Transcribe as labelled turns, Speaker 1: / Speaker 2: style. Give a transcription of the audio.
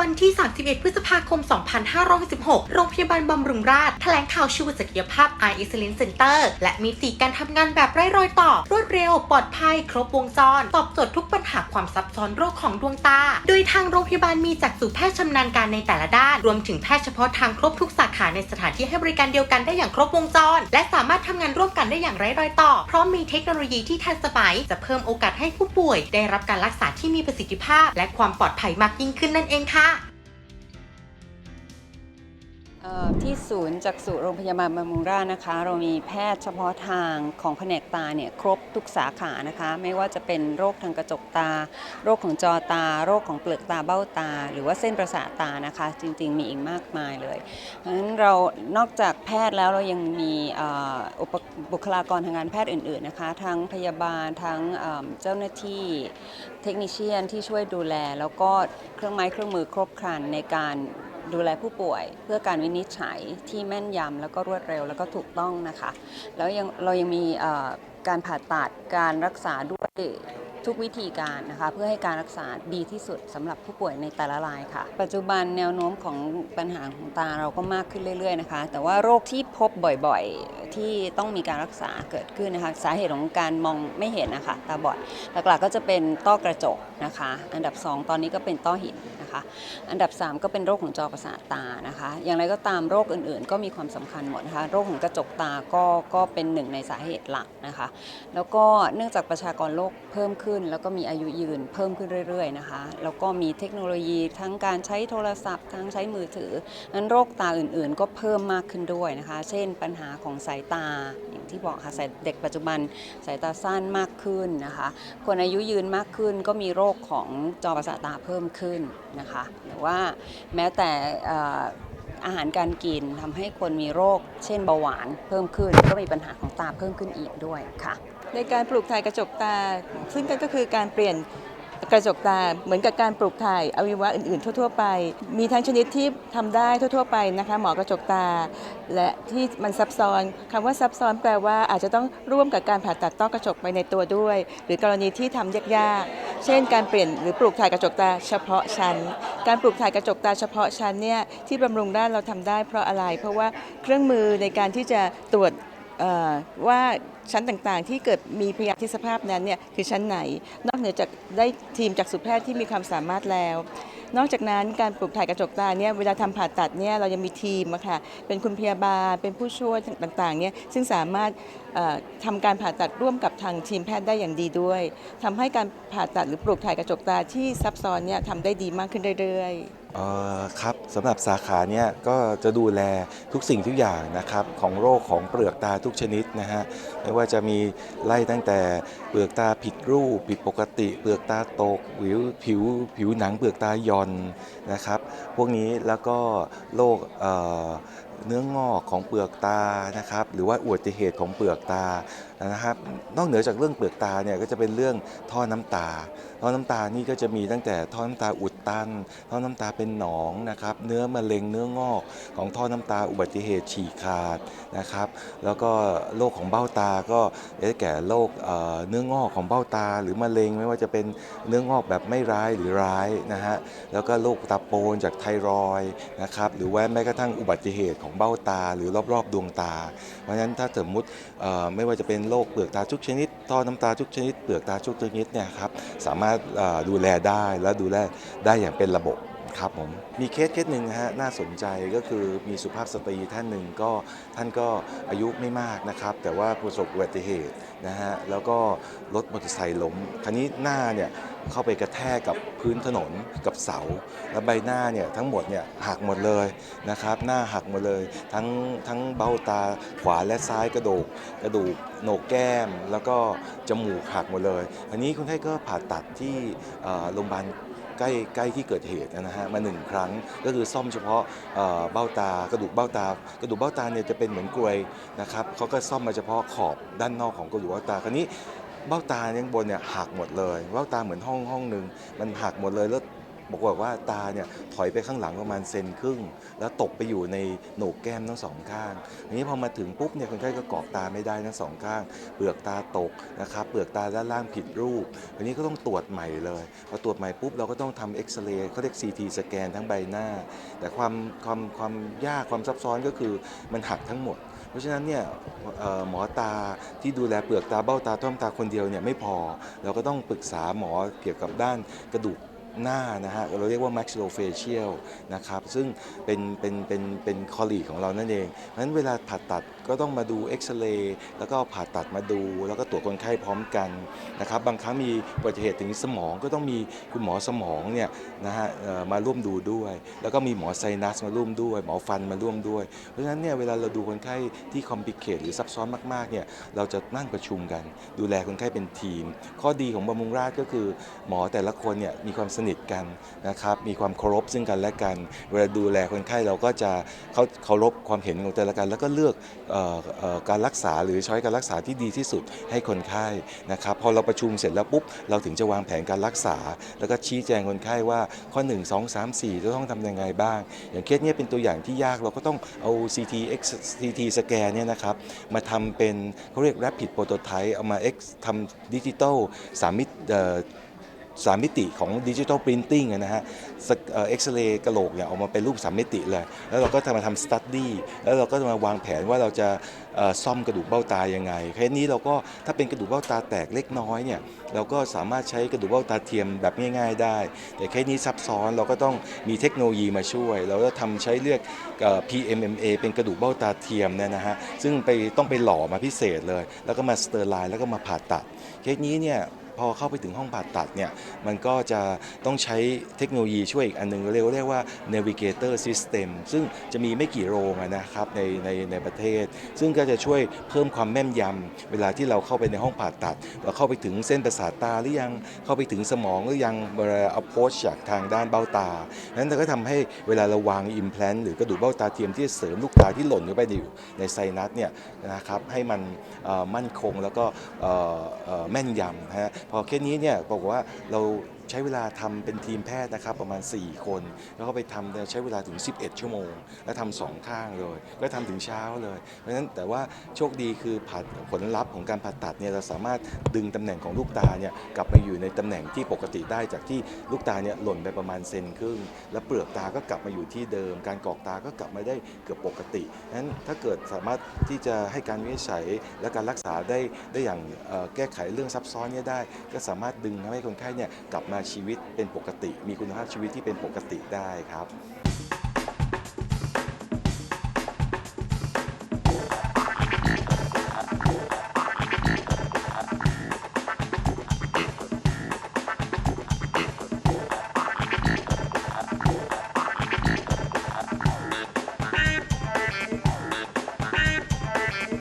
Speaker 1: วันที่ 31 พฤษภาคม 2566 โรงพยาบาลบำรุงราษฎร์แถลงข่าวชูศักยภาพ Eye Excellence Center และมีสีการทำงานแบบไร้รอยต่อ รวดเร็ว ปลอดภัย ครบวงจร ตอบโจทย์ทุกปัญหาความซับซ้อนโรคของดวงตา โดยทางโรงพยาบาลมีจักษุแพทย์ชำนาญการในแต่ละด้าน รวมถึงแพทย์เฉพาะทางครบทุกสาขาในสถานที่ให้บริการเดียวกันได้อย่างครบวงจร และสามารถทำงานร่วมกันได้อย่างไร้รอยต่อ พร้อมมีเทคโนโลยีที่ทันสมัย จะเพิ่มโอกาสให้ผู้ป่วย ได้รับการรักษาที่มีประสิทธิภาพ และความปลอดภัยมากยิ่งขึ้นนั่นเองค่ะ
Speaker 2: เอ่อ ที่ศูนย์จักษุโรงพยาบาลบำรุงราษฎร์นะคะ เรามีแพทย์เฉพาะทางของแผนกตาเนี่ยครบทุกสาขานะคะ ไม่ว่าจะเป็นโรคทางกระจกตา โรคของจอตา โรคของเปลือกตาเบ้าตา หรือว่าเส้นประสาทตานะคะ จริงๆ มีอีกมากมายเลยเพราะฉะนั้นเรานอกจากแพทย์แล้วเรายังมีอุปบุคลากรทางการแพทย์อื่นๆนะคะทั้งพยาบาลทั้งเจ้าหน้าที่เทคนิชเชียนที่ช่วยดูแล แล้วก็เครื่องไม้เครื่องมือครบครันในการ ดูแลผู้ป่วย เพื่อการวินิจฉัยที่แม่นยำแล้วก็รวดเร็วแล้วก็ถูกต้องนะคะ แล้วยังเรายังมีการผ่าตัดการรักษาด้วยทุกวิธีการนะคะเพื่อให้การรักษาดีที่สุดสำหรับผู้ป่วยในแต่ละรายค่ะ ปัจจุบันแนวโน้มของปัญหาของตาเราก็มากขึ้นเรื่อยๆนะคะ แต่ว่าโรคที่พบบ่อยๆ ที่ต้องมีการรักษาเกิดขึ้นนะคะ สาเหตุของการมองไม่เห็นนะคะตาบอดหลักๆก็จะเป็นต้อกระจกนะคะ อันดับ 2 ตอนนี้ก็เป็นต้อหิน นะคะ อันดับ 3 ก็เป็นโรคของจอประสาทตานะคะ อย่างไรก็ตามโรคอื่นๆ ก็มีความสำคัญหมดนะคะ โรคของกระจกตาก็ก็เป็นหนึ่งในสาเหตุหลักนะคะ แล้วก็เนื่องจากประชากรโลกเพิ่มขึ้น แล้วก็มีอายุยืนเพิ่มขึ้นเรื่อยๆนะคะ แล้วก็มีเทคโนโลยีทั้งการใช้โทรศัพท์ ทั้งใช้มือถือนั้นโรคตาอื่นๆ ก็เพิ่มมากขึ้นด้วยนะคะ เช่น ปัญหาของสายตา อย่างที่บอกค่ะสายเด็กปัจจุบันสายตาสั้นมากขึ้นนะคะคนอายุยืนมากขึ้นก็มีโรคของจอประสาทตาเพิ่มขึ้นนะคะหรือว่าแม้แต่อาหารการกินทำให้คนมีโรค เช่นเบาหวานเพิ่มขึ้น ก็มีปัญหาของตาเพิ่มขึ้นอีกด้วยค่ะ
Speaker 3: ในการปลูกถ่ายกระจกตา ซึ่งก็คือการเปลี่ยน กระจกตาเหมือนกับการปลูกถ่ายอวัยวะอื่นๆ ทั่ว ๆ ไป มีทั้งชนิดที่ทำได้ทั่ว ๆ ไปนะคะหมอกระจกตา และที่มันซับซ้อนคำว่าซับซ้อนแปลว่าอาจจะต้องร่วมกับการผ่าตัดต้อกระจกไปในตัวด้วย หรือกรณีที่ทำยากๆ เช่น การเปลี่ยนหรือปลูกถ่ายกระจกตาเฉพาะชั้น การปลูกถ่ายกระจกตาเฉพาะชั้นเนี่ยที่บำรุงด้านเราทำได้เพราะอะไร เพราะว่าเครื่องมือในการที่จะตรวจ ว่าชั้นต่างๆ ที่เกิดมีพยาธิสภาพนั้นเนี่ยคือชั้นไหน นอกเหนือจากได้ทีมจากสุแพทย์ที่มีความสามารถแล้ว นอกจากนั้นการปลูกถ่ายกระจกตาเนี่ยเวลาทำผ่าตัดเนี่ยเรายังมีทีมอะค่ะเป็นคุณพยาบาลเป็นผู้ช่วยต่างๆเนี่ยซึ่งสามารถเอ่อทำการผ่าตัดร่วมกับทางทีมแพทย์ได้อย่างดีด้วยทำให้การผ่าตัดหรือปลูกถ่ายกระจกตาที่ซับซ้อนเนี่ยทำได้ดีมากขึ้นเรื่อยๆ
Speaker 4: ครับสำหรับสาขาเนี้ยก็จะดูแลทุกสิ่งทุกอย่างนะครับของโรคของเปลือกตาทุกชนิดนะฮะไม่ว่าจะมีไล่ตั้งแต่เปลือกตาผิดรูปผิดปกติ เปลือกตาตกผิวผิวผิวหนังเปลือกตาหย่อนนะครับ พวกนี้แล้วก็โรค เนื้องอกของเปลือกตานะครับหรือว่าอุบัติเหตุของเปลือกตานะครับนอกเหนือจากเรื่องเปลือกตาเนี่ยก็จะเป็นเรื่องท่อน้ำตา ท่อน้ำตานี่ก็จะมีตั้งแต่ท่อน้ำตาอุดตัน ท่อน้ำตาเป็นหนองนะครับเนื้อมะเร็งเนื้องอกของท่อน้ำตาอุบัติเหตุฉีกขาดนะครับแล้วก็โรคของเบ้าตาก็ได้แก่โรคเนื้องอกของเบ้าตา หรือมะเร็งไม่ว่าจะเป็นเนื้องอกแบบไม่ร้ายหรือร้ายนะฮะแล้วก็โรคตาโปนจากไทรอยด์นะครับหรือว่าแม้กระทั่งอุบัติเหตุของเบ้าตาหรือรอบๆ ดวงตา เพราะฉะนั้นถ้าสมมติไม่ว่าจะเป็นโรคเปลือกตาทุกชนิดท่อน้ำตาทุกชนิด เปลือกตาทุกชนิดเนี่ยครับสามารถดูแลได้และดูแลได้อย่างเป็นระบบ ครับผมมีเคสเคสหนึ่งฮะน่าสนใจก็คือมีสุภาพสตรีท่านหนึ่งก็ท่านก็อายุไม่มากนะครับ แต่ว่าประสบอุบัติเหตุนะฮะแล้วก็รถมอเตอร์ไซค์ล้มคันนี้หน้าเนี่ยเข้าไปกระแทกกับพื้นถนนกับเสา แล้วใบหน้าเนี่ยทั้งหมดเนี่ยหักหมดเลยนะครับ หน้าหักหมดเลย ทั้งทั้งเบ้าตาขวาและซ้ายกระดูกกระดูกโหนกแก้ม แล้วก็จมูกหักหมดเลย อันนี้คนไข้ก็ผ่าตัดที่โรงพยาบาล ใกล้ใกล้ที่เกิดเหตุนะฮะมาหนึ่งครั้งก็คือซ่อมเฉพาะเบ้าตากระดูกเบ้าตากระดูกเบ้าตาเนี่ยจะเป็นเหมือนกรวยนะครับเขาก็ซ่อมมาเฉพาะขอบด้านนอกของกระดูกเบ้าตาคราวนี้เบ้าตาเนี่ยข้างบนเนี่ยหักหมดเลยเบ้าตาเหมือนห้องห้องหนึ่งมันหักหมดเลยแล้ว บอกว่าตาเนี่ยถอยไปข้างหลังประมาณเซนครึ่ง แล้วตกไปอยู่ในโหนกแก้มทั้งสองข้างทีนี้พอมาถึงปุ๊บเนี่ยคนไข้ก็เกรอกตาไม่ได้ทั้งสองข้าง เปลือกตาตกนะครับเปลือกตาด้านล่างผิดรูปทีนี้ก็ต้องตรวจใหม่เลยพอตรวจใหม่ปุ๊บเราก็ต้องทำเอ็กซเรย์เขาเรียก CT สแกนทั้งใบหน้า แต่ความความความยากความซับซ้อนก็คือมันหักทั้งหมด เพราะฉะนั้นเนี่ยหมอตาที่ดูแลเปลือกตาเบ้าตาต้อมตาคนเดียวเนี่ยไม่พอ เราก็ต้องปรึกษาหมอเกี่ยวกับด้านกระดูก หน้านะฮะเราเรียกว่า maxillofacial นะครับซึ่งเป็นเป็นเป็นเป็นคอลีของเรานั่นเองเพราะฉะนั้นเวลาผ่าตัดก็ต้องมาดูเอ็กซเรย์แล้วก็ผ่าตัดมาดู แล้วก็ตรวจคนไข้พร้อมกันนะครับบางครั้งมีอุบัติเหตุถึงสมองก็ต้องมีคุณหมอสมองเนี่ยนะฮะเอ่อมาร่วมดูด้วย แล้วก็มีหมอไซนัสมาร่วมด้วย หมอฟันมาร่วมด้วย เพราะฉะนั้นเนี่ยเวลาเราดูคนไข้ที่คอมพลิเคทหรือซับซ้อนมากๆเนี่ยเราจะนั่งประชุมกัน ดูแลคนไข้เป็นทีม ข้อดีของบำรุงราษฎร์ก็คือหมอแต่ละคนเนี่ยมีความสนิทกันนะครับมีความเคารพซึ่งกันและกัน เวลาดูแลคนไข้เราก็จะเขาเคารพความเห็นของแต่ละกัน แล้วก็เลือกออการรักษาหรือช้อยการรักษาที่ดีที่สุดให้คนไข้นะครับพอเราประชุมเสร็จแล้วปุ๊บเราถึงจะวางแผนการรักษา แล้วก็ชี้แจงคนไข้ว่าข้อ 1 2 3 4จะต้องทำยังไงบ้าง อย่างเคสเนี้ยเป็นตัวอย่างที่ยากเราก็ต้องเอา CT X CT สแกนเนี่ยนะครับมาทำเป็นเขาเรียก rapid prototype เอามา X ทำดิจิตอลสามมิติ สามมิติของดิจิทัลปรินติ้งนะฮะเอ็กซเรย์กระโหลกเนี่ยออกมาเป็นรูปสามมิติเลย แล้วเราก็จะมาทำสตัดดี้แล้วเราก็จะมาวางแผนว่าเราจะซ่อมกระดูกเบ้าตายังไงแค่นี้เราก็ถ้าเป็นกระดูกเบ้าตาแตกเล็กน้อยเนี่ยเราก็สามารถใช้กระดูกเบ้าตาเทียมแบบง่าย ๆ ได้ แต่แค่นี้ซับซ้อนเราก็ต้องมีเทคโนโลยีมาช่วย เราก็ทำใช้เลือก PMMA เป็นกระดูกเบ้าตาเทียมเนี่ยนะฮะซึ่งไปต้องไปหล่อมาพิเศษเลย แล้วก็มาสเตอร์ไลน์แล้วก็มาผ่าตัด เคสนี้เนี่ย พอเข้าไปถึงห้องผ่าตัดเนี่ยมันก็จะต้องใช้เทคโนโลยีช่วยอีกอันหนึงเรียกเรียกว่า navigator system ซึ่งจะมีไม่กี่โรงนะครับในในในประเทศ ซึ่งก็จะช่วยเพิ่มความแม่นยำเวลาที่เราเข้าไปในห้องผ่าตัดเราเข้าไปถึงเส้นประสาทตาหรือยังเข้าไปถึงสมองหรือยังเวลา approach จากทางด้านเบ้าตา นั้นก็ทำให้เวลาเราวาง implant หรือกระดูกเบ้าตาเทียมที่เสริมลูกตาที่หล่นเข้าไปอยู่ในไซนัสเนี่ยนะครับให้มันมั่นคงแล้วก็แม่นยำนะฮะพอเคสนี้เนี่ยบอกว่าเรา ใช้เวลาทำเป็นทีมแพทย์นะครับประมาณ 4 คน แล้วก็ไปทำเนี่ยใช้เวลาถึง 11 ชั่วโมง แล้วทำสองข้างเลย ก็ทำถึงเช้าเลย เพราะฉะนั้นแต่ว่าโชคดีคือผ่าผลลัพธ์ของการผ่าตัดเนี่ยเราสามารถดึงตำแหน่งของลูกตาเนี่ยกลับมาอยู่ในตำแหน่งที่ปกติได้จากที่ลูกตาเนี่ยหล่นไปประมาณเซนครึ่ง แล้วเปลือกตาก็กลับมาอยู่ที่เดิม การกรอกตาก็กลับมาได้เกือบปกตินั้นถ้าเกิดสามารถที่จะให้การวินิจฉัยและการรักษาได้ได้อย่างแก้ไขเรื่องซับซ้อนเนี่ยได้ ก็สามารถดึงให้คนไข้เนี่ยกลับมาชีวิตเป็นปกติ มีคุณภาพชีวิตที่เป็นปกติได้ครับ